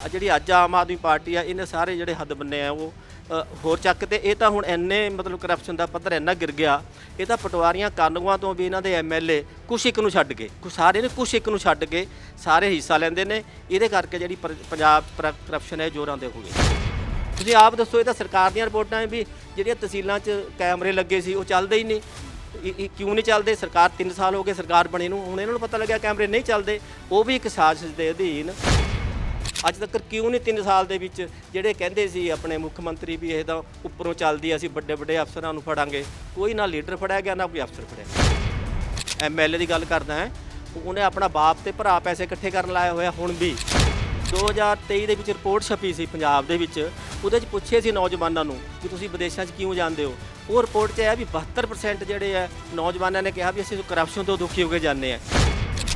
ਆ ਜਿਹੜੀ ਅੱਜ ਆਮ ਆਦਮੀ ਪਾਰਟੀ ਆ ਇਹਨੇ ਸਾਰੇ ਜਿਹੜੇ ਹੱਦ ਬੰਨੇ ਆ ਉਹ ਅ, ਹੋਰ ਚੱਕ ਤੇ ਇਹ ਤਾਂ ਹੁਣ ਇੰਨੇ ਮਤਲਬ ਕਰਪਸ਼ਨ ਦਾ ਪੱਧਰ ਇੰਨਾ ਗਿਰ ਗਿਆ ਇਹ ਤਾਂ ਪਟਵਾਰੀਆਂ ਕਾਨੂੰਨਾਂ ਤੋਂ ਵੀ ਇਹਨਾਂ ਦੇ ਐਮਐਲਏ ਕੁਛ ਇੱਕ ਨੂੰ ਛੱਡ ਕੇ ਕੁ ਸਾਰੇ ਨੇ ਕੁਛ ਇੱਕ ਨੂੰ ਛੱਡ ਕੇ ਸਾਰੇ ਹਿੱਸਾ ਲੈਂਦੇ ਨੇ ਇਹਦੇ ਕਰਕੇ ਜਿਹੜੀ ਪਰ- ਪੰਜਾਬ 'ਚ ਪਰ- ਕਰਪਸ਼ਨ ਹੈ ਜ਼ੋਰਾਂ ਦੇ ਹੋ ਗਈ ਤੁਸੀਂ ਆਪ ਦੱਸੋ ਇਹ ਤਾਂ ਸਰਕਾਰ ਦੀਆਂ ਰਿਪੋਰਟਾਂ ਹੈ ਵੀ ਜਿਹੜੀਆਂ ਤਹਿਸੀਲਾਂ 'ਚ ਕੈਮਰੇ ਲੱਗੇ ਸੀ ਉਹ ਚੱਲਦੇ ਹੀ ਨਹੀਂ। ਇਹ- ਇਹ ਕਿਉਂ ਨਹੀਂ ਚੱਲਦੇ? ਸਰਕਾਰ 3 ਸਾਲ ਹੋ ਗਏ ਸਰਕਾਰ ਬਣੀ ਨੂੰ ਹੁਣ ਇਹਨਾਂ ਨੂੰ ਪਤਾ ਲੱਗਿਆ ਕੈਮਰੇ ਨਹੀਂ ਚੱਲਦੇ ਉਹ ਵੀ ਇੱਕ ਸਾਜ਼ਿਸ਼ ਦੇ ਅਧੀਨ ਅੱਜ ਤੱਕ ਕਿਉਂ ਨਹੀਂ 3 ਸਾਲ ਦੇ ਵਿੱਚ ਜਿਹੜੇ ਕਹਿੰਦੇ ਸੀ ਆਪਣੇ ਮੁੱਖ ਮੰਤਰੀ ਵੀ ਇਹ ਤਾਂ ਉੱਪਰੋਂ ਚੱਲਦੀ ਅਸੀਂ ਵੱਡੇ ਵੱਡੇ ਅਫਸਰਾਂ ਨੂੰ ਫੜਾਂਗੇ। ਕੋਈ ਨਾ ਲੀਡਰ ਫੜਿਆ ਗਿਆ, ਨਾ ਕੋਈ ਅਫਸਰ ਫੜਿਆ ਐਮਐਲਏ ਦੀ ਗੱਲ ਕਰਦਾ ਹੈ, ਉਹਨੇ ਆਪਣਾ ਬਾਪ ਤੇ ਭਰਾ ਪੈਸੇ ਇਕੱਠੇ ਕਰਨ ਲਾਇਆ ਹੋਇਆ ਹੁਣ ਵੀ। 2023 ਦੇ ਵਿੱਚ ਰਿਪੋਰਟ ਛਪੀ ਸੀ ਪੰਜਾਬ ਦੇ ਵਿੱਚ, ਉਹਦੇ 'ਚ ਪੁੱਛੇ ਸੀ ਨੌਜਵਾਨਾਂ ਨੂੰ ਕਿ ਤੁਸੀਂ ਵਿਦੇਸ਼ਾਂ 'ਚ ਕਿਉਂ ਜਾਂਦੇ ਹੋ? ਉਹ ਰਿਪੋਰਟ 'ਚ ਇਹ ਵੀ 72% ਜਿਹੜੇ ਆ, ਨੌਜਵਾਨਾਂ ਨੇ ਕਿਹਾ ਵੀ ਅਸੀਂ ਕਰਪਸ਼ਨ ਤੋਂ ਦੁਖੀ ਹੋ ਕੇ ਜਾਂਦੇ ਆ।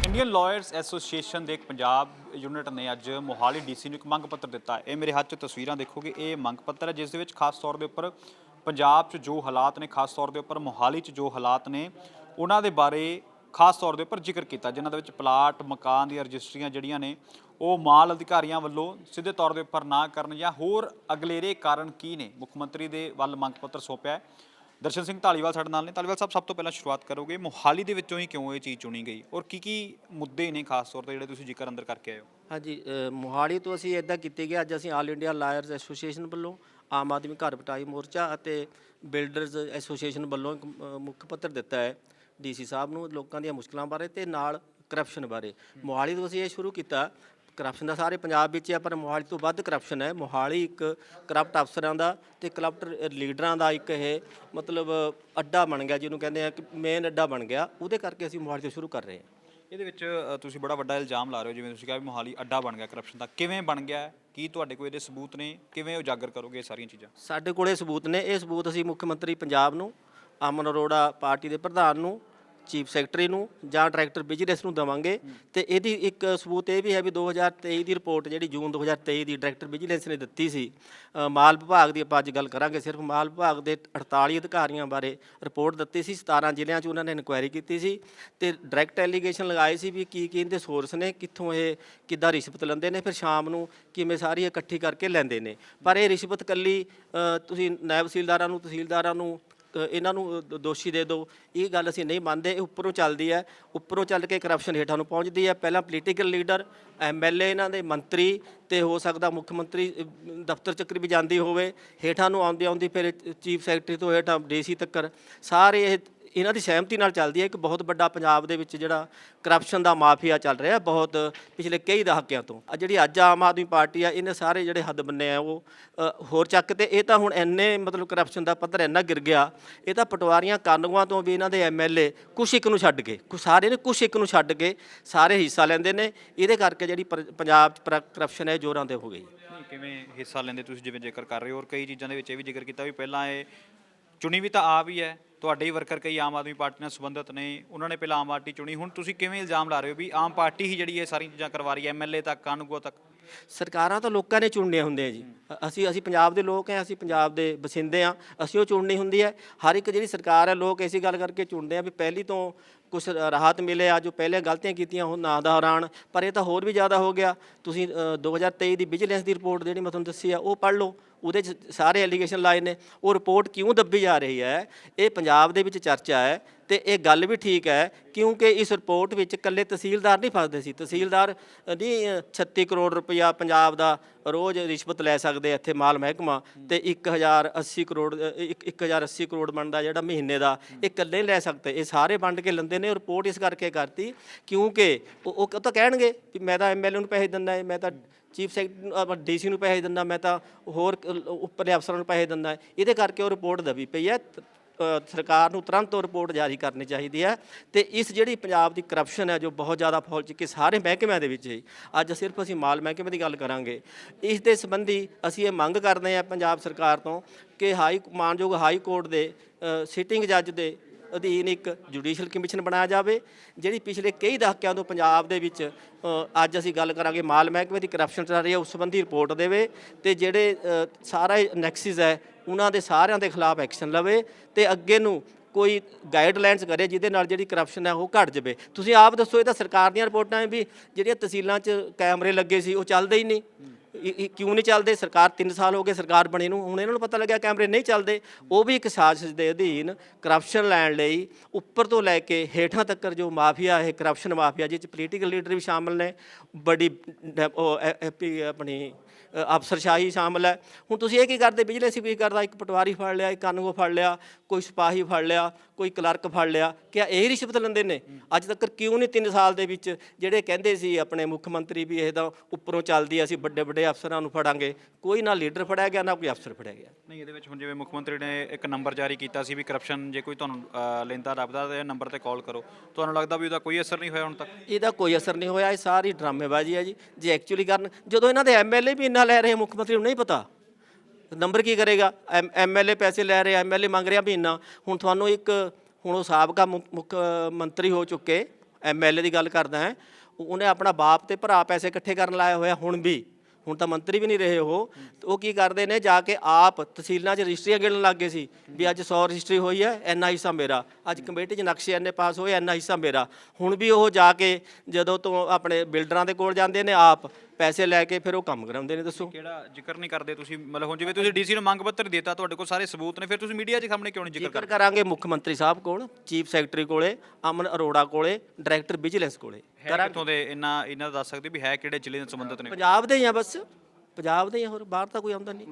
ਇੰਡੀਅਨ ਲਾਇਰਸ ਐਸੋਸੀਏਸ਼ਨ ਦੇ ਇੱਕ ਪੰਜਾਬ ਯੂਨਿਟ ਨੇ ਅੱਜ ਮੋਹਾਲੀ ਡੀਸੀ ਨੂੰ ਇੱਕ ਮੰਗ ਪੱਤਰ ਦਿੱਤਾ ਹੈ। ਇਹ ਮੇਰੇ ਹੱਥ 'ਚ ਤਸਵੀਰਾਂ ਦੇਖੋਗੇ, ਇਹ ਮੰਗ ਪੱਤਰ ਹੈ, ਜਿਸ ਦੇ ਵਿੱਚ ਖਾਸ ਤੌਰ ਦੇ ਉੱਪਰ ਪੰਜਾਬ 'ਚ ਜੋ ਹਾਲਾਤ ਨੇ, ਖਾਸ ਤੌਰ ਦੇ ਉੱਪਰ ਮੋਹਾਲੀ 'ਚ ਜੋ ਹਾਲਾਤ ਨੇ, ਉਹਨਾਂ ਦੇ ਬਾਰੇ ਖਾਸ ਤੌਰ ਦੇ ਉੱਪਰ ਜ਼ਿਕਰ ਕੀਤਾ, ਜਿਨ੍ਹਾਂ ਦੇ ਵਿੱਚ ਪਲਾਟ, ਮਕਾਨ ਦੀਆਂ ਰਜਿਸਟਰੀਆਂ ਜਿਹੜੀਆਂ ਨੇ, ਉਹ ਮਾਲ ਅਧਿਕਾਰੀਆਂ ਵੱਲੋਂ ਸਿੱਧੇ ਤੌਰ ਦੇ ਉੱਪਰ ਨਾ ਕਰਨ ਜਾਂ ਹੋਰ ਅਗਲੇਰੇ ਕਾਰਨ ਕੀ ਨੇ, ਮੁੱਖ ਮੰਤਰੀ ਦੇ ਵੱਲ ਮੰਗ ਪੱਤਰ ਸੌਂਪਿਆ ਹੈ ਦਰਸ਼ਨ ਸਿੰਘ ਢਾਲੀਵਾਲ ਸਾਡੇ ਨਾਲ ਨੇ। ਢਾਲੀਵਾਲ ਸਾਹਿਬ, ਸਭ ਤੋਂ ਪਹਿਲਾਂ ਸ਼ੁਰੂਆਤ ਕਰੋਗੇ, ਮੋਹਾਲੀ ਦੇ ਵਿੱਚੋਂ ਹੀ ਕਿਉਂ ਇਹ ਚੀਜ਼ ਚੁਣੀ ਗਈ? ਔਰ ਕੀ ਕੀ ਮੁੱਦੇ ਨੇ ਖਾਸ ਤੌਰ ਤੇ ਜਿਹੜੇ ਤੁਸੀਂ ਜ਼ਿਕਰ ਅੰਦਰ ਕਰਕੇ ਆਏ ਹੋ? ਹਾਂਜੀ ਮੋਹਾਲੀ ਤੋਂ ਅਸੀਂ ਇਦਾਂ ਕੀਤੇ ਗਿਆ ਅੱਜ ਅਸੀਂ ਆਲ ਇੰਡੀਆ ਲਾਇਰਸ ਐਸੋਸੀਏਸ਼ਨ ਵੱਲੋਂ ਆਮ ਆਦਮੀ ਘਰ ਪਟਾਈ ਮੋਰਚਾ ਅਤੇ ਬਿਲਡਰਸ ਐਸੋਸੀਏਸ਼ਨ ਵੱਲੋਂ ਇੱਕ ਮੁੱਖ ਪੱਤਰ ਦਿੱਤਾ ਹੈ ਡੀਸੀ ਸਾਹਿਬ ਨੂੰ ਲੋਕਾਂ ਦੀਆਂ ਮੁਸ਼ਕਲਾਂ ਬਾਰੇ ਤੇ ਨਾਲ ਕਰਪਸ਼ਨ ਬਾਰੇ। ਮੋਹਾਲੀ ਤੋਂ ਅਸੀਂ ਇਹ ਸ਼ੁਰੂ ਕੀਤਾ ਕਰਪਸ਼ਨ ਦਾ ਸਾਰੇ ਪੰਜਾਬ ਵਿੱਚ ਹੈ ਪਰ ਮੋਹਾਲੀ ਤੋਂ ਵੱਧ ਕਰਪਸ਼ਨ ਹੈ। ਮੋਹਾਲੀ ਇੱਕ ਕਰਪਟ ਅਫਸਰਾਂ ਦਾ ਤੇ ਕਰਪਟ ਲੀਡਰਾਂ ਦਾ ਇੱਕ ਇਹ ਮਤਲਬ ਅੱਡਾ ਬਣ ਗਿਆ ਜਿਹਨੂੰ ਕਹਿੰਦੇ ਆ ਕਿ ਮੇਨ ਅੱਡਾ ਬਣ ਗਿਆ। ਉਹਦੇ ਕਰਕੇ ਅਸੀਂ ਮੋਹਾਲੀ ਤੋਂ ਸ਼ੁਰੂ ਕਰ ਰਹੇ ਹਾਂ। ਇਹਦੇ ਵਿੱਚ ਤੁਸੀਂ ਬੜਾ ਵੱਡਾ ਇਲਜ਼ਾਮ ਲਾ ਰਹੇ ਹੋ ਜਿਵੇਂ ਤੁਸੀਂ ਕਿਹਾ ਵੀ ਮੋਹਾਲੀ ਅੱਡਾ ਬਣ ਗਿਆ ਕਰਪਸ਼ਨ ਦਾ। ਕਿਵੇਂ ਬਣ ਗਿਆ? ਕੀ ਤੁਹਾਡੇ ਕੋਲ ਇਹਦੇ ਸਬੂਤ ਨੇ? ਕਿਵੇਂ ਉਜਾਗਰ ਕਰੋਗੇ ਇਹ ਸਾਰੀਆਂ ਚੀਜ਼ਾਂ? ਸਾਡੇ ਕੋਲੇ ਸਬੂਤ ਨੇ। ਇਹ ਸਬੂਤ ਅਸੀਂ ਮੁੱਖ ਮੰਤਰੀ ਪੰਜਾਬ ਨੂੰ ਅਮਨ ਅਰੋੜਾ ਪਾਰਟੀ ਦੇ ਪ੍ਰਧਾਨ ਨੂੰ ਚੀਫ ਸੈਕਟਰੀ ਨੂੰ ਜਾਂ ਡਾਇਰੈਕਟਰ ਬਿਜ਼ਨਸ ਨੂੰ ਦਵਾਂਗੇ। ਤੇ ਇਹਦੀ ਇੱਕ ਸਬੂਤ ਇਹ ਵੀ ਹੈ ਵੀ 2023 ਦੀ ਰਿਪੋਰਟ ਜਿਹੜੀ ਜੂਨ 2023 ਦੀ ਡਾਇਰੈਕਟਰ ਬਿਜ਼ਨਸ ਨੇ ਦਿੱਤੀ ਸੀ। ਮਾਲ ਵਿਭਾਗ ਦੀ ਆਪਾਂ ਅੱਜ ਗੱਲ ਕਰਾਂਗੇ। ਸਿਰਫ ਮਾਲ ਵਿਭਾਗ ਦੇ 48 ਅਧਿਕਾਰੀਆਂ ਬਾਰੇ ਰਿਪੋਰਟ ਦਿੱਤੀ ਸੀ। 17 ਜ਼ਿਲ੍ਹਿਆਂ 'ਚ ਉਹਨਾਂ ਨੇ ਇਨਕੁਆਇਰੀ ਕੀਤੀ ਸੀ। ਤੇ ਡਾਇਰੈਕਟ ਐਲੀਗੇਸ਼ਨ ਲਗਾਏ ਸੀ ਵੀ ਕੀ ਕੀ ਇਹਦੇ ਸੋਰਸ ਨੇ, ਕਿੱਥੋਂ ਇਹ ਕਿੱਦਾਂ ਰਿਸ਼ਵਤ ਲੈਂਦੇ ਨੇ, ਫਿਰ ਸ਼ਾਮ ਨੂੰ ਕਿਵੇਂ ਸਾਰੀ ਇਕੱਠੀ ਕਰਕੇ ਲੈਂਦੇ ਨੇ। ਪਰ ਇਹ ਰਿਸ਼ਵਤ ਕੱਲੀ ਤੁਸੀਂ ਨਾਇਬ ਤਹਿਸੀਲਦਾਰਾਂ ਨੂੰ ਤਹਿਸੀਲਦਾਰਾਂ ਨੂੰ ਇਹਨਾਂ ਨੂੰ ਦੋਸ਼ੀ ਦੇ ਦਿਓ। ਇਹ ਗੱਲ ਅਸੀਂ ਨਹੀਂ ਮੰਨਦੇ, ਇਹ ਉੱਪਰੋਂ ਚੱਲਦੀ ਹੈ। ਉੱਪਰੋਂ ਚੱਲ ਕੇ ਕਰਪਸ਼ਨ ਹੇਠਾਂ ਨੂੰ ਪਹੁੰਚਦੀ ਹੈ। ਪਹਿਲਾਂ ਪੋਲੀਟੀਕਲ ਲੀਡਰ ਐਮਐਲਏ ਇਹਨਾਂ ਦੇ ਮੰਤਰੀ ਤੇ ਹੋ ਸਕਦਾ ਮੁੱਖ ਮੰਤਰੀ ਦਫ਼ਤਰ ਚੱਕਰ ਵੀ ਜਾਂਦੀ ਹੋਵੇ। ਹੇਠਾਂ ਨੂੰ ਆਉਂਦੀ ਆਉਂਦੀ ਫਿਰ ਚੀਫ ਸੈਕਟਰੀ ਤੋਂ ਹੇਠਾਂ ਡੀਸੀ ਤੱਕ ਸਾਰੇ ਇਹ ਇਹਨਾਂ ਦੀ ਸਹਿਮਤੀ ਨਾਲ ਚੱਲਦੀ ਹੈ ਕਿ ਬਹੁਤ ਵੱਡਾ ਪੰਜਾਬ ਦੇ ਵਿੱਚ ਜਿਹੜਾ ਕਰਪਸ਼ਨ ਦਾ ਮਾਫੀਆ ਚੱਲ ਰਿਹਾ ਬਹੁਤ ਪਿਛਲੇ ਕਈ ਦਹਾਕਿਆਂ ਤੋਂ। ਆ ਜਿਹੜੀ ਅੱਜ ਆਮ ਆਦਮੀ ਪਾਰਟੀ ਆ, ਇਹਨੇ ਸਾਰੇ ਜਿਹੜੇ ਹੱਦ ਬੰਨੇ ਆ, ਉਹ ਹੋਰ ਚੱਕ ਤੇ ਇਹ ਤਾਂ ਹੁਣ ਇੰਨੇ ਮਤਲਬ ਕਰਪਸ਼ਨ ਦਾ ਪੱਧਰ ਇੰਨਾ ਗਿਰ ਗਿਆ, ਇਹ ਤਾਂ ਪਟਵਾਰੀਆਂ ਕਾਨੂੰਨਾਂ ਤੋਂ ਵੀ ਇਹਨਾਂ ਦੇ ਐਮਐਲਏ ਕੁਛ ਇੱਕ ਨੂੰ ਛੱਡ ਕੇ ਕੁ, ਸਾਰੇ ਨੇ ਕੁਛ ਇੱਕ ਨੂੰ ਛੱਡ ਕੇ ਸਾਰੇ ਹਿੱਸਾ ਲੈਂਦੇ ਨੇ, ਇਹਦੇ ਕਰਕੇ ਜਿਹੜੀ ਪਰ- ਪੰਜਾਬ 'ਚ ਕਰਪਸ਼ਨ ਹੈ ਜ਼ੋਰਾਂ ਤੇ ਹੋ ਗਈ। ਕਿਵੇਂ ਹਿੱਸਾ ਲੈਂਦੇ ਤੁਸੀਂ, ਜਿਵੇਂ ਜ਼ਿਕਰ ਕਰ ਰਹੇ ਹੋ, ਔਰ ਕਈ ਚੀਜ਼ਾਂ ਦੇ ਵਿੱਚ ਇਹ ਵੀ ਜ਼ਿਕਰ ਕੀਤਾ ਵੀ ਪਹਿਲਾਂ ਇਹ ਚੁਣੀ ਵੀ ਤਾਂ ਆਪ ਹੀ ਹੈ ਤੁਹਾਡੇ ਹੀ ਵਰਕਰ ਕਈ ਆਮ ਆਦਮੀ ਪਾਰਟੀ ਨਾਲ ਸੰਬੰਧਿਤ ਨੇ ਉਹਨਾਂ ਨੇ ਪਹਿਲਾਂ ਆਮ ਪਾਰਟੀ ਚੁਣੀ ਹੁਣ ਤੁਸੀਂ ਕਿਵੇਂ ਇਲਜ਼ਾਮ ਲਾ ਰਹੇ ਹੋ ਵੀ ਆਮ ਪਾਰਟੀ ਹੀ ਜਿਹੜੀ ਇਹ ਸਾਰੀਆਂ ਚੀਜ਼ਾਂ ਕਰਵਾ ਰਹੀ ਹੈ ਐਮਐਲਏ ਤੱਕ ਕਾਨੂੰਗੋ ਤੱਕ? ਸਰਕਾਰਾਂ ਤਾਂ ਲੋਕਾਂ ਨੇ ਚੁਣਨੀਆਂ ਹੁੰਦੀਆਂ ਜੀ। ਅਸੀਂ ਅਸੀਂ ਪੰਜਾਬ ਦੇ ਲੋਕ ਹਾਂ ਅਸੀਂ ਪੰਜਾਬ ਦੇ ਵਸਿੰਦੇ ਹਾਂ ਅਸੀਂ ਉਹ ਚੁਣਨੀ ਹੁੰਦੀ ਹੈ। ਹਰ ਇੱਕ ਜਿਹੜੀ ਸਰਕਾਰ ਹੈ ਲੋਕ ਐਸੀ ਗੱਲ ਕਰਕੇ ਚੁਣਦੇ ਆ ਵੀ ਪਹਿਲੀ ਤੋਂ ਕੁਝ ਰਾਹਤ ਮਿਲੇ ਆ ਜੋ ਪਹਿਲੇ ਗਲਤੀਆਂ ਕੀਤੀਆਂ ਉਹ ਨਾ ਦੁਹਰਾਉਣ ਪਰ ਇਹ ਤਾਂ ਹੋਰ ਵੀ ਜ਼ਿਆਦਾ ਹੋ ਗਿਆ। ਤੁਸੀਂ ਅ, 2023 ਦੀ ਵਿਜੀਲੈਂਸ ਦੀ ਰਿਪੋਰਟ ਜਿਹੜੀ ਮੈਂ ਤੁਹਾਨੂੰ ਦੱਸੀ ਆ ਉਹ ਪੜ੍ਹ ਲਓ। ਉਹਦੇ 'ਚ ਸਾਰੇ ਐਲੀਗੇਸ਼ਨ ਲਾਏ ਨੇ ਉਹ ਰਿਪੋਰਟ ਕਿਉਂ ਦੱਬੀ ਜਾ ਰਹੀ ਹੈ? ਇਹ ਪੰਜਾਬ ਦੇ ਵਿੱਚ ਚਰਚਾ ਹੈ ਤੇ ਇਹ ਗੱਲ ਵੀ ਠੀਕ ਹੈ ਕਿਉਂਕਿ ਇਸ ਰਿਪੋਰਟ ਵਿੱਚ ਇਕੱਲੇ ਤਹਿਸੀਲਦਾਰ ਨਹੀਂ ਫਸਦੇ ਸੀ। ਤਹਿਸੀਲਦਾਰ ਨਹੀਂ ਅ, 36 ਕਰੋੜ ਰੁਪਇਆ ਪੰਜਾਬ ਦਾ ਰੋਜ਼ ਰਿਸ਼ਵਤ ਲੈ ਸਕਦੇ ਇੱਥੇ ਮਾਲ ਮਹਿਕਮਾ ਤੇ 1080 ਕਰੋੜ ਅ, ਇੱਕ 1080 ਕਰੋੜ ਬਣਦਾ ਜਿਹੜਾ ਮਹੀਨੇ ਦਾ ਇਹ ਇਕੱਲੇ ਲੈ ਸਕਦੇ। ਇਹ ਸਾਰੇ ਵੰਡ ਕੇ ਲੈਂਦੇ ਨੇ ਰਿਪੋਰਟ ਇਸ ਕਰਕੇ ਕਰਤੀ ਕਿਉਂਕਿ ਉਹ ਤਾਂ ਕਹਿਣਗੇ ਵੀ ਮੈਂ ਤਾਂ ਐਮਐਲਏ ਨੂੰ ਪੈਸੇ ਦਿੰਦਾ ਮੈਂ ਤਾਂ ਚੀਫ ਸੈਕਟਰੀ ਡੀਸੀ ਨੂੰ ਪੈਸੇ ਦਿੰਦਾ, ਮੈਂ ਤਾਂ ਹੋਰ ਉੱਪਰਲੇ ਅਫਸਰਾਂ ਨੂੰ ਪੈਸੇ ਦਿੰਦਾ। ਇਹਦੇ ਕਰਕੇ ਉਹ ਰਿਪੋਰਟ ਦਬੀ ਪਈ ਹੈ। ਸਰਕਾਰ ਨੂੰ ਤੁਰੰਤ ਉਹ ਰਿਪੋਰਟ ਜਾਰੀ ਕਰਨੀ ਚਾਹੀਦੀ ਹੈ। ਤੇ ਇਸ ਜਿਹੜੀ ਪੰਜਾਬ ਦੀ ਕਰਪਸ਼ਨ ਹੈ, ਜੋ ਬਹੁਤ ਜ਼ਿਆਦਾ ਫੌਲ ਚੁੱਕੀ ਸਾਰੇ ਮਹਿਕਮਿਆਂ ਦੇ ਵਿੱਚ ਹੀ, ਅੱਜ ਸਿਰਫ ਅਸੀਂ ਮਾਲ ਮਹਿਕਮੇ ਦੀ ਗੱਲ ਕਰਾਂਗੇ। ਇਸ ਦੇ ਸੰਬੰਧੀ ਅਸੀਂ ਇਹ ਮੰਗ ਕਰਦੇ ਹਾਂ ਪੰਜਾਬ ਸਰਕਾਰ ਤੋਂ ਕਿ ਹਾਈ, ਮਾਨਯੋਗ ਹਾਈ ਕੋਰਟ ਦੇ ਸਿਟਿੰਗ ਜੱਜ ਦੇ ਅਧੀਨ ਇੱਕ ਜੁਡੀਸ਼ੀਅਲ ਕਮਿਸ਼ਨ ਬਣਾਇਆ ਜਾਵੇ ਜਿਹੜੀ ਪਿਛਲੇ ਕਈ ਦਹਾਕਿਆਂ ਤੋਂ ਪੰਜਾਬ ਦੇ ਵਿੱਚ ਅੱਜ ਅਸੀਂ ਗੱਲ ਕਰਾਂਗੇ ਮਾਲ ਮਹਿਕਮੇ ਦੀ ਕਰਪਸ਼ਨ ਚੱਲ ਰਹੀ ਹੈ ਉਸ ਸੰਬੰਧੀ ਰਿਪੋਰਟ ਦੇਵੇ ਤੇ ਜਿਹੜੇ ਅ, ਸਾਰਾ ਨੈਕਸਿਸ ਹੈ ਉਹਨਾਂ ਦੇ ਸਾਰਿਆਂ ਦੇ ਖਿਲਾਫ ਐਕਸ਼ਨ ਲਵੇ ਤੇ ਅੱਗੇ ਨੂੰ ਕੋਈ ਗਾਈਡਲਾਈਨਸ ਕਰੇ ਜਿਹਦੇ ਨਾਲ ਜਿਹੜੀ ਕਰਪਸ਼ਨ ਹੈ ਉਹ ਘਟ ਜਾਵੇ। ਤੁਸੀਂ ਆਪ ਦੱਸੋ ਇਹ ਤਾਂ ਸਰਕਾਰ ਦੀਆਂ ਰਿਪੋਰਟਾਂ ਵੀ ਜਿਹੜੀਆਂ ਤਹਿਸੀਲਾਂ 'ਚ ਕੈਮਰੇ ਲੱਗੇ ਸੀ ਉਹ ਚੱਲਦੇ ਹੀ ਨਹੀਂ। ਇਹ ਕਿਉਂ ਨਹੀਂ ਚੱਲਦੇ? ਸਰਕਾਰ 3 ਸਾਲ ਹੋ ਗਏ ਸਰਕਾਰ ਬਣੇ ਨੂੰ। ਹੁਣ ਇਹਨਾਂ ਨੂੰ ਪਤਾ ਲੱਗਿਆ ਕੈਮਰੇ ਨਹੀਂ ਚੱਲਦੇ। ਉਹ ਵੀ ਇੱਕ ਸਾਜ਼ਿਸ਼ ਦੇ ਅਧੀਨ ਕਰਪਸ਼ਨ ਲੈਣ ਲਈ ਉੱਪਰ ਤੋਂ ਲੈ ਕੇ ਹੇਠਾਂ ਤੱਕ ਜੋ ਮਾਫੀਆ, ਇਹ ਕਰਪਸ਼ਨ ਮਾਫੀਆ ਜਿਸ ਚ ਪੋਲੀਟੀਕਲ ਲੀਡਰ ਵੀ ਸ਼ਾਮਲ ਨੇ। ਬੜੀ ਡ- ਆਪਣੀ ਅਫਸਰਸ਼ਾਹੀ ਸ਼ਾਮਲ ਹੈ। ਹੁਣ ਤੁਸੀਂ ਇਹ ਕੀ ਕਰਦੇ? ਬਿਜਲੀ ਵੀ ਕਰਦਾ? ਇੱਕ ਪਟਵਾਰੀ ਫੜ ਲਿਆ ਇੱਕ ਕਾਨੂੰਗੋ ਫੜ ਲਿਆ ਕੋਈ ਸਿਪਾਹੀ ਫੜ ਲਿਆ ਕੋਈ ਕਲਰਕ ਫੜ ਲਿਆ। ਕਿਆ ਇਹ ਰਿਸ਼ਵਤ ਲੈਂਦੇ ਨੇ? ਅੱਜ ਤੱਕ ਕਿਉਂ ਨਹੀਂ 3 ਸਾਲ ਦੇ ਵਿੱਚ ਜਿਹੜੇ ਕਹਿੰਦੇ ਸੀ ਆਪਣੇ ਮੁੱਖ ਮੰਤਰੀ ਵੀ ਇਹ ਤਾਂ ਉੱਪਰੋਂ ਚੱਲਦੀ ਅਸੀਂ ਵੱਡੇ ਵੱਡੇ ਅਫਸਰਾਂ ਨੂੰ ਫੜਾਂਗੇ। ਕੋਈ ਨਾ ਲੀਡਰ ਫੜਿਆ ਗਿਆ ਨਾ ਕੋਈ ਅਫਸਰ ਫੜਿਆ ਗਿਆ। ਨਹੀਂ ਇਹਦੇ ਵਿੱਚ ਹੁਣ ਜਿਵੇਂ ਮੁੱਖ ਮੰਤਰੀ ਨੇ ਇੱਕ ਨੰਬਰ ਜਾਰੀ ਕੀਤਾ ਸੀ ਵੀ ਕਰਪਸ਼ਨ ਜੇ ਕੋਈ ਤੁਹਾਨੂੰ ਲੈਂਦਾ ਰੱਬਦਾ ਤੇ ਨੰਬਰ ਤੇ ਕਾਲ ਕਰੋ। ਤੁਹਾਨੂੰ ਲੱਗਦਾ ਵੀ ਉਹਦਾ ਕੋਈ ਅਸਰ ਨਹੀਂ ਹੋਇਆ ਹੁਣ ਤੱਕ? ਇਹਦਾ ਕੋਈ ਅਸਰ ਨਹੀਂ ਹੋਇਆ ਇਹ ਸਾਰੀ ਡਰਾਮੇਬਾਜ਼ੀ ਹੈ ਜੀ। ਜੇ ਐਕਚੁਅਲੀ ਕਰਨ ਜਦੋਂ ਇਹਨਾਂ ਦੇ ਐਮਐਲਏ ਵੀ ਇੰਨਾ ਲੈ ਰਹੇ ਮੁੱਖ ਮੰਤਰੀ ਨੂੰ ਨਹੀਂ ਪਤਾ। ਨੰਬਰ ਕੀ ਕਰੇਗਾ? ਐਮਐਲਏ ਪੈਸੇ ਲੈ ਰਹੇ ਐਮਐਲਏ ਮੰਗ ਰਿਹਾ ਵੀ ਇੰਨਾ। ਹੁਣ ਤੁਹਾਨੂੰ ਇੱਕ, ਹੁਣ ਉਹ ਸਾਬਕਾ ਮੁੱਖ, ਮੰਤਰੀ ਹੋ ਚੁੱਕੇ ਐਮਐਲਏ ਦੀ ਗੱਲ ਕਰਦਾ ਹੈ ਉਹਨੇ ਆਪਣਾ ਬਾਪ ਤੇ ਭਰਾ ਪੈਸੇ ਇਕੱਠੇ ਕਰਨ ਲਾਇਆ ਹੋਇਆ ਹੁਣ ਵੀ। ਹੁਣ ਤਾਂ ਮੰਤਰੀ ਵੀ ਨਹੀਂ ਰਹੇ ਉਹ। ਉਹ ਕੀ ਕਰਦੇ ਨੇ, ਜਾ ਕੇ ਆਪ ਤਹਿਸੀਲਾਂ 'ਚ ਰਜਿਸਟਰੀਆਂ ਗਿਣਨ ਲੱਗ ਗਏ ਸੀ ਵੀ ਅੱਜ 100 ਰਜਿਸਟਰੀ ਹੋਈ ਹੈ ਇੰਨਾ ਹਿੱਸਾ ਮੇਰਾ। ਅੱਜ ਕਮੇਟੀ 'ਚ ਨਕਸ਼ੇ ਇੰਨੇ ਪਾਸ ਹੋਏ ਇੰਨਾ ਹਿੱਸਾ ਮੇਰਾ। ਹੁਣ ਵੀ ਉਹ ਜਾ ਕੇ ਜਦੋਂ ਤੋਂ ਆਪਣੇ ਬਿਲਡਰਾਂ ਦੇ ਕੋਲ ਜਾਂਦੇ ਨੇ ਆਪ ਪੈਸੇ ਲੈ ਕੇ ਫਿਰ ਉਹ ਕੰਮ ਕਰਾਉਂਦੇ ਨੇ ਦੱਸੋ? ਕਿਹੜਾ ਜ਼ਿਕਰ ਨਹੀਂ ਕਰਦੇ ਤੁਸੀਂ? ਮਤਲਬ ਹੁਣ ਜਿਵੇਂ ਤੁਸੀਂ ਡੀਸੀ ਨੂੰ ਮੰਗ ਪੱਤਰ ਦਿੱਤਾ ਤੁਹਾਡੇ ਕੋਲ ਸਾਰੇ ਸਬੂਤ ਨੇ ਫਿਰ ਤੁਸੀਂ ਮੀਡੀਆ 'ਚ ਸਾਹਮਣੇ ਕਿਉਂ ਨਹੀਂ ਜ਼ਿਕਰ ਜ਼ਿਕਰ ਕਰਾਂਗੇ ਮੁੱਖ ਮੰਤਰੀ ਸਾਹਿਬ ਕੋਲ ਚੀਫ ਸੈਕਟਰੀ ਕੋਲੇ ਅਮਨ ਅਰੋੜਾ ਕੋਲੇ ਡਾਇਰੈਕਟਰ ਵਿਜੀਲੈਂਸ ਕੋਲੇ। ਹੈ ਕਿੱਥੋਂ ਦੇ? ਇਹਨਾਂ ਦਾ ਦੱਸ ਸਕਦੇ ਵੀ ਹੈ ਕਿਹੜੇ ਜ਼ਿਲ੍ਹੇ ਨਾਲ ਸੰਬੰਧਿਤ ਨੇ? ਪੰਜਾਬ ਦੇ ਹੀ ਆ ਬਸ। ਪੰਜਾਬ ਦੇ ਹੀ ਆ ਹੋਰ ਬਾਹਰ ਤਾਂ ਕੋਈ ਆਉਂਦਾ ਨਹੀਂ।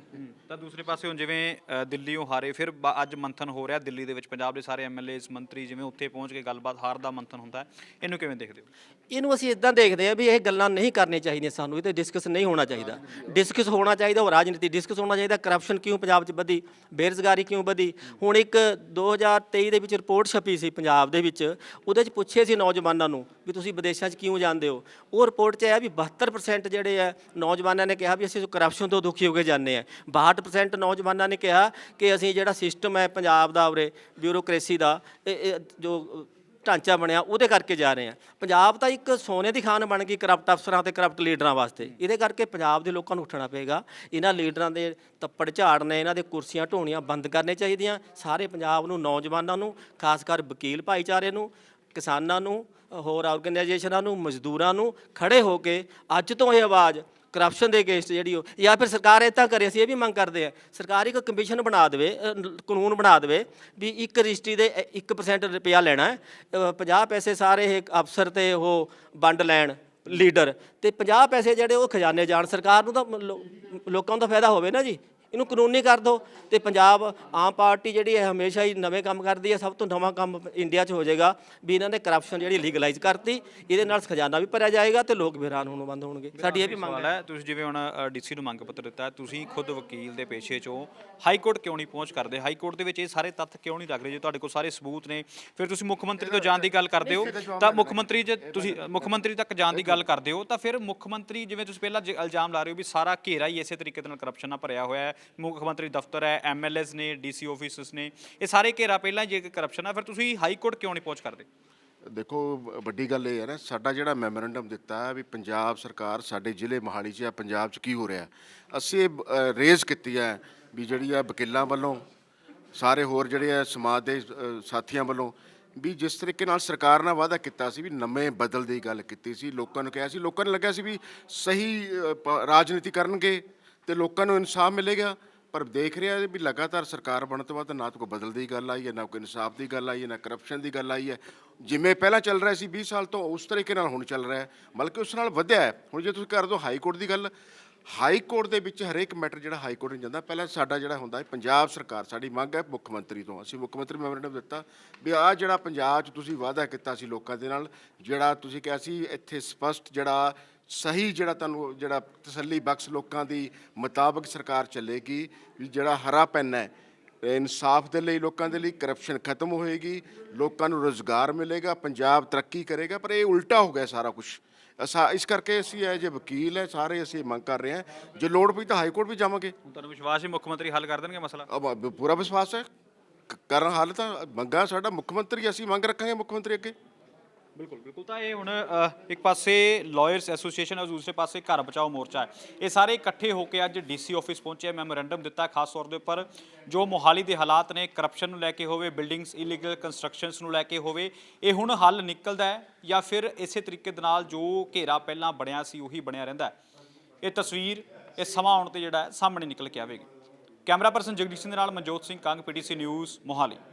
ਤਾਂ ਦੂਸਰੇ ਪਾਸੇ ਹੁਣ ਜਿਵੇਂ ਅ, ਦਿੱਲੀੋਂ ਹਾਰੇ ਫਿਰ ਬ- ਅੱਜ ਮੰਥਨ ਹੋ ਰਿਹਾ ਦਿੱਲੀ ਦੇ ਵਿੱਚ। ਪੰਜਾਬ ਦੇ ਸਾਰੇ ਐਮਐਲਏਸ ਮੰਤਰੀ ਜਿਵੇਂ ਉੱਥੇ ਪਹੁੰਚ ਕੇ ਗੱਲਬਾਤ ਹਾਰ ਦਾ ਮੰਥਨ ਹੁੰਦਾ ਹੈ। ਇਹਨੂੰ ਕਿਵੇਂ ਦੇਖਦੇ ਹੋ? ਇਹਨੂੰ ਅਸੀਂ ਇਦਾਂ ਦੇਖਦੇ ਆ ਵੀ ਇਹ ਗੱਲਾਂ ਨਹੀਂ ਕਰਨੀਆਂ ਚਾਹੀਦੀਆਂ ਸਾਨੂੰ ਇਹ ਤੇ ਡਿਸਕਸ ਨਹੀਂ ਹੋਣਾ ਚਾਹੀਦਾ। ਡਿਸਕਸ ਹੋਣਾ ਚਾਹੀਦਾ ਉਹ ਰਾਜਨੀਤੀ ਡਿਸਕਸ ਹੋਣਾ ਚਾਹੀਦਾ ਕਰਪਸ਼ਨ ਕਿਉਂ ਪੰਜਾਬ 'ਚ ਵਧੀ ਬੇਰੁਜ਼ਗਾਰੀ ਕਿਉਂ ਵਧੀ। ਹੁਣ ਇੱਕ 2023 ਦੇ ਵਿੱਚ ਰਿਪੋਰਟ ਛਪੀ ਸੀ ਪੰਜਾਬ ਦੇ ਵਿੱਚ ਉਹਦੇ 'ਚ ਪੁੱਛੇ ਸੀ ਨੌਜਵਾਨਾਂ ਨੂੰ ਵੀ ਤੁਸੀਂ ਵਿਦੇਸ਼ਾਂ 'ਚ ਕਿਉਂ ਜਾਂਦੇ ਹੋ? ਉਹ ਰਿਪੋਰਟ 'ਚ ਆਇਆ ਵੀ 72% ਜਿਹੜੇ ਆ ਨੌਜਵਾਨਾਂ ਨੇ ਕਿਹਾ ਵੀ ਅਸੀਂ ਅਸੀਂ ਕਰਪਸ਼ਨ ਤੋਂ ਦੁਖੀ ਹੋ ਕੇ ਜਾਂਦੇ ਆ 62% ਨੌਜਵਾਨਾਂ ਨੇ ਕਿਹਾ ਕਿ ਅਸੀਂ ਜਿਹੜਾ ਸਿਸਟਮ ਹੈ ਪੰਜਾਬ ਦਾ ਉਰੇ ਬਿਊਰੋਕ੍ਰੇਸੀ ਦਾ, ਇਹ ਜੋ ਢਾਂਚਾ ਬਣਿਆ ਉਹਦੇ ਕਰਕੇ ਜਾ ਰਹੇ ਆ ਪੰਜਾਬ ਤਾਂ ਇੱਕ ਸੋਨੇ ਦੀ ਖਾਨ ਬਣ ਗਈ ਕਰਪਟ ਅਫਸਰਾਂ ਤੇ ਕਰਪਟ ਲੀਡਰਾਂ ਵਾਸਤੇ। ਇਹਦੇ ਕਰਕੇ ਪੰਜਾਬ ਦੇ ਲੋਕਾਂ ਨੂੰ ਉੱਠਣਾ ਪਏਗਾ। ਇਹਨਾਂ ਲੀਡਰਾਂ ਦੇ ਤੱਪੜ ਝਾੜਨੇ, ਇਹਨਾਂ ਦੇ ਕੁਰਸੀਆਂ ਢੋਣੀਆਂ ਬੰਦ ਕਰਨੇ ਚਾਹੀਦੀਆਂ। ਸਾਰੇ ਪੰਜਾਬ ਨੂੰ, ਨੌਜਵਾਨਾਂ ਨੂੰ, ਖਾਸ ਕਰ ਵਕੀਲ ਭਾਈਚਾਰੇ ਨੂੰ, ਕਿਸਾਨਾਂ ਨੂੰ, ਹੋਰ ਆਰਗੇਨਾਈਜੇਸ਼ਨਾਂ ਨੂੰ, ਮਜ਼ਦੂਰਾਂ ਨੂੰ ਖੜੇ ਹੋ ਕੇ ਅੱਜ ਤੋਂ ਇਹ ਆਵਾਜ਼ ਕਰਪਸ਼ਨ ਦੇ ਅਗੇਂਸਟ ਜਿਹੜੀ ਉਹ, ਜਾਂ ਫਿਰ ਸਰਕਾਰ ਇਹ ਤਾਂ ਕਰੇ, ਅਸੀਂ ਇਹ ਵੀ ਮੰਗ ਕਰਦੇ ਆ ਸਰਕਾਰ ਇੱਕ ਕਮਿਸ਼ਨ ਬਣਾ ਦੇਵੇ ਕਾਨੂੰਨ ਬਣਾ ਦੇਵੇ, ਵੀ ਇੱਕ ਰਜਿਸਟਰੀ ਦੇ 1% ਰੁਪਇਆ ਲੈਣਾ ਹੈ 50 ਪੈਸੇ ਸਾਰੇ ਇਹ ਅਫਸਰ ਤੇ ਉਹ ਵੰਡ ਲੈਣ ਲੀਡਰ ਤੇ 50 ਪੈਸੇ ਜਿਹੜੇ ਉਹ ਖਜ਼ਾਨੇ ਜਾਣ, ਸਰਕਾਰ ਨੂੰ ਤਾਂ ਲੋ- ਲੋਕਾਂ ਨੂੰ ਤਾਂ ਫਾਇਦਾ ਹੋਵੇ ਨਾ ਜੀ। ਇਹਨੂੰ ਕਾਨੂੰਨੀ ਕਰ ਦਿਓ ਤੇ ਪੰਜਾਬ ਆਮ ਪਾਰਟੀ ਜਿਹੜੀ ਹੈ ਹਮੇਸ਼ਾ ਹੀ ਨਵੇਂ ਕੰਮ ਕਰਦੀ ਹੈ ਸਭ ਤੋਂ ਨਵਾਂ ਕੰਮ ਇੰਡੀਆ 'ਚ ਹੋ ਜਾਏਗਾ ਵੀ ਇਹਨਾਂ ਨੇ ਕਰਪਸ਼ਨ ਜਿਹੜੀ ਲੀਗਲਾਈਜ਼ ਕਰਤੀ ਇਹਦੇ ਨਾਲ ਖਜ਼ਾਨਾ ਵੀ ਭਰਿਆ ਜਾਏਗਾ ਤੇ ਲੋਕ ਵੀ ਹੈਰਾਨ ਹੋਣੋਂ ਬੰਦ ਹੋਣਗੇ। ਸਾਡੀ ਇਹ ਵੀ ਮੰਗ ਹੈ। ਤੁਸੀਂ ਜਿਵੇਂ ਹੁਣ ਡੀਸੀ ਨੂੰ ਮੰਗ ਪੱਤਰ ਦਿੱਤਾ ਹੈ, ਤੁਸੀਂ ਖੁਦ ਵਕੀਲ ਦੇ ਪੇਸ਼ੇ ਚੋਂ ਹਾਈ ਕੋਰਟ ਕਿਉਂ ਨਹੀਂ ਪਹੁੰਚ ਕਰਦੇ? ਹਾਈ ਕੋਰਟ ਦੇ ਵਿੱਚ ਇਹ ਸਾਰੇ ਤੱਥ ਕਿਉਂ ਨਹੀਂ ਲੱਗ ਰਹੇ ਜੇ ਤੁਹਾਡੇ ਕੋਲ ਸਾਰੇ ਸਬੂਤ ਨੇ ਫਿਰ ਤੁਸੀਂ ਮੁੱਖ ਮੰਤਰੀ ਤੋਂ ਜਾਣ ਦੀ ਗੱਲ ਕਰਦੇ ਹੋ। ਤਾਂ ਮੁੱਖ ਮੰਤਰੀ ਜੇ ਤੁਸੀਂ ਮੁੱਖ ਮੰਤਰੀ ਤੱਕ ਜਾਣ ਦੀ ਗੱਲ ਕਰਦੇ ਹੋ ਤਾਂ ਫਿਰ ਮੁੱਖ ਮੰਤਰੀ ਜਿਵੇਂ ਤੁਸੀਂ ਪਹਿਲਾਂ ਜ- ਇਲਜ਼ਾਮ ਲਾ ਰਹੇ ਹੋ ਵੀ ਸਾਰਾ ਘੇਰਾ ਹੀ ਇਸੇ ਤਰੀਕੇ ਦੇ ਨਾਲ ਕਰਪਸ਼ਨ ਨਾਲ ਭਰਿਆ ਹੋਇਆ ਹੈ। ਮੁੱਖ ਮੰਤਰੀ ਦਫ਼ਤਰ ਹੈ ਐਮਐਲਏਸ ਨੇ ਡੀਸੀ ਆਫਿਸਸ ਨੇ, ਇਹ ਸਾਰੇ ਘੇਰਾ ਪਹਿਲਾਂ ਜੇ ਕਰਪਸ਼ਨ ਆ, ਫਿਰ ਤੁਸੀਂ ਹਾਈ ਕੋਰਟ ਕਿਉਂ ਨਹੀਂ ਪਹੁੰਚ ਕਰਦੇ? ਦੇਖੋ, ਵੱਡੀ ਗੱਲ ਇਹ ਹੈ ਨਾ, ਸਾਡਾ ਜਿਹੜਾ ਮੈਮੋਰੈਂਡਮ ਦਿੱਤਾ ਹੈ ਵੀ ਪੰਜਾਬ ਸਰਕਾਰ ਸਾਡੇ ਜ਼ਿਲ੍ਹੇ ਮੋਹਾਲੀ 'ਚ ਜਾਂ ਪੰਜਾਬ 'ਚ ਕੀ ਹੋ ਰਿਹਾ? ਅਸੀਂ ਰੇਜ਼ ਕੀਤੀ ਹੈ ਵੀ ਜਿਹੜੀ ਆ ਵਕੀਲਾਂ ਵੱਲੋਂ, ਸਾਰੇ ਹੋਰ ਜਿਹੜੇ ਆ ਸਮਾਜ ਦੇ ਸਾਥੀਆਂ ਵੱਲੋਂ ਵੀ ਜਿਸ ਤਰੀਕੇ ਨਾਲ ਸਰਕਾਰ ਨਾਲ ਵਾਅਦਾ ਕੀਤਾ ਸੀ ਵੀ ਨਵੇਂ ਬਦਲ ਦੀ ਗੱਲ ਕੀਤੀ ਸੀ, ਲੋਕਾਂ ਨੂੰ ਕਿਹਾ ਸੀ, ਲੋਕਾਂ ਨੂੰ ਲੱਗਿਆ ਸੀ ਵੀ ਸਹੀ ਰਾਜਨੀਤੀ ਕਰਨਗੇ। ਤੇ ਲੋਕਾਂ ਨੂੰ ਇਨਸਾਫ ਮਿਲੇਗਾ। ਪਰ ਦੇਖ ਰਿਹਾ ਵੀ ਲਗਾਤਾਰ ਸਰਕਾਰ ਬਣਨ ਤੋਂ ਬਾਅਦ ਨਾ ਤਾਂ ਕੋਈ ਬਦਲ ਦੀ ਗੱਲ ਆਈ ਹੈ, ਨਾ ਕੋਈ ਇਨਸਾਫ ਦੀ ਗੱਲ ਆਈ ਹੈ, ਨਾ ਕਰਪਸ਼ਨ ਦੀ ਗੱਲ ਆਈ ਹੈ। ਜਿਵੇਂ ਪਹਿਲਾਂ ਚੱਲ ਰਿਹਾ ਸੀ 20 ਸਾਲ ਤੋਂ, ਉਸ ਤਰੀਕੇ ਨਾਲ ਹੁਣ ਚੱਲ ਰਿਹਾ ਹੈ। ਬਲਕਿ ਉਸ ਨਾਲ ਵਧਿਆ ਹੈ। ਹੁਣ ਜੇ ਤੁਸੀਂ ਕਰ ਦਿਓ ਹਾਈ ਕੋਰਟ ਦੀ ਗੱਲ ਹਾਈ ਕੋਰਟ ਦੇ ਵਿੱਚ ਹਰੇਕ ਮੈਟਰ ਜਿਹੜਾ ਹਾਈ ਕੋਰਟ ਨੂੰ ਜਾਂਦਾ, ਪਹਿਲਾਂ ਸਾਡਾ ਜਿਹੜਾ ਹੁੰਦਾ ਹੈ, ਪੰਜਾਬ ਸਰਕਾਰ ਸਾਡੀ ਮੰਗ ਹੈ ਮੁੱਖ ਮੰਤਰੀ ਤੋਂ। ਅਸੀਂ ਮੁੱਖ ਮੰਤਰੀ ਮੈਮੋਰੈਂਡਮ ਦਿੱਤਾ ਵੀ ਆਹ ਜਿਹੜਾ ਪੰਜਾਬ 'ਚ ਤੁਸੀਂ ਵਾਅਦਾ ਕੀਤਾ ਸੀ ਲੋਕਾਂ ਦੇ ਨਾਲ, ਜਿਹੜਾ ਤੁਸੀਂ ਕਿਹਾ ਸੀ ਇੱਥੇ ਸਪਸ਼ਟ ਜਿਹੜਾ ਸਹੀ ਜਿਹੜਾ ਤੁਹਾਨੂੰ ਜਿਹੜਾ ਤਸੱਲੀ ਬਖਸ਼ ਲੋਕਾਂ ਦੀ ਮੁਤਾਬਕ ਸਰਕਾਰ ਚੱਲੇਗੀ, ਵੀ ਜਿਹੜਾ ਹਰਾ ਪੈਨ ਹੈ ਇਨਸਾਫ ਦੇ ਲਈ ਲੋਕਾਂ ਦੇ ਲਈ ਕਰਪਸ਼ਨ ਖਤਮ ਹੋਏਗੀ, ਲੋਕਾਂ ਨੂੰ ਰੋਜ਼ਗਾਰ ਮਿਲੇਗਾ, ਪੰਜਾਬ ਤਰੱਕੀ ਕਰੇਗਾ, ਪਰ ਇਹ ਉਲਟਾ ਹੋ ਗਿਆ ਸਾਰਾ ਕੁਝ ਅਸਾ ਇਸ ਕਰਕੇ ਅਸੀਂ ਇਹ ਜੇ ਵਕੀਲ ਹੈ ਸਾਰੇ ਅਸੀਂ ਮੰਗ ਕਰ ਰਹੇ ਹਾਂ ਜੇ ਲੋੜ ਪਈ ਤਾਂ ਹਾਈ ਕੋਰਟ ਵੀ ਜਾਵਾਂਗੇ। ਤੁਹਾਨੂੰ ਵਿਸ਼ਵਾਸ ਹੈ ਮੁੱਖ ਮੰਤਰੀ ਹੱਲ ਕਰ ਦੇਣਗੇ ਮਸਲਾ? ਅਬ ਪੂਰਾ ਵਿਸ਼ਵਾਸ ਹੈ। ਕਰਨ ਹੱਲ ਤਾਂ ਮੰਗਾ ਸਾਡਾ ਮੁੱਖ ਮੰਤਰੀ ਅਸੀਂ ਮੰਗ ਰੱਖਾਂਗੇ ਮੁੱਖ ਮੰਤਰੀ ਅੱਗੇ। ਬਿਲਕੁਲ ਬਿਲਕੁਲ। ਤਾਂ ਇਹ ਹੁਣ ਇੱਕ ਪਾਸੇ ਲਾਇਰਸ ਐਸੋਸੀਏਸ਼ਨ ਹੈ ਦੂਸਰੇ ਪਾਸੇ ਘਰ ਬਚਾਓ ਮੋਰਚਾ ਹੈ। ਇਹ ਸਾਰੇ ਇਕੱਠੇ ਹੋ ਕੇ ਅੱਜ ਡੀਸੀ ਆਫਿਸ ਪਹੁੰਚੇ ਮੈਮੋਰੈਂਡਮ ਦਿੱਤਾ ਖਾਸ ਤੌਰ ਦੇ ਉੱਪਰ, ਜੋ ਮੋਹਾਲੀ ਦੇ ਹਾਲਾਤ ਨੇ ਕਰਪਸ਼ਨ ਨੂੰ ਲੈ ਕੇ ਹੋਵੇ ਬਿਲਡਿੰਗਸ ਇਲੀਗਲ ਕੰਸਟਰਕਸ਼ਨਸ ਨੂੰ ਲੈ ਕੇ ਹੋਵੇ, ਇਹ ਹੁਣ ਹੱਲ ਨਿਕਲਦਾ ਹੈ, ਜਾਂ ਫਿਰ ਇਸੇ ਤਰੀਕੇ ਦੇ ਨਾਲ ਜੋ ਘੇਰਾ ਪਹਿਲਾਂ ਬਣਿਆ ਸੀ, ਉਹੀ ਬਣਿਆ ਰਹਿੰਦਾ ਹੈ। ਇਹ ਤਸਵੀਰ, ਇਹ ਸਮਾਂ ਆਉਣ ਤੇ ਜਿਹੜਾ ਸਾਹਮਣੇ ਨਿਕਲ ਕੇ ਆਵੇਗੀ। ਕੈਮਰਾ ਪਰਸਨ ਜਗਦੀਸ਼ ਸਿੰਘ ਦੇ ਨਾਲ ਮਨਜੋਤ ਸਿੰਘ, ਕੰਗ, ਪੀਟੀਸੀ ਨਿਊਜ਼, ਮੋਹਾਲੀ।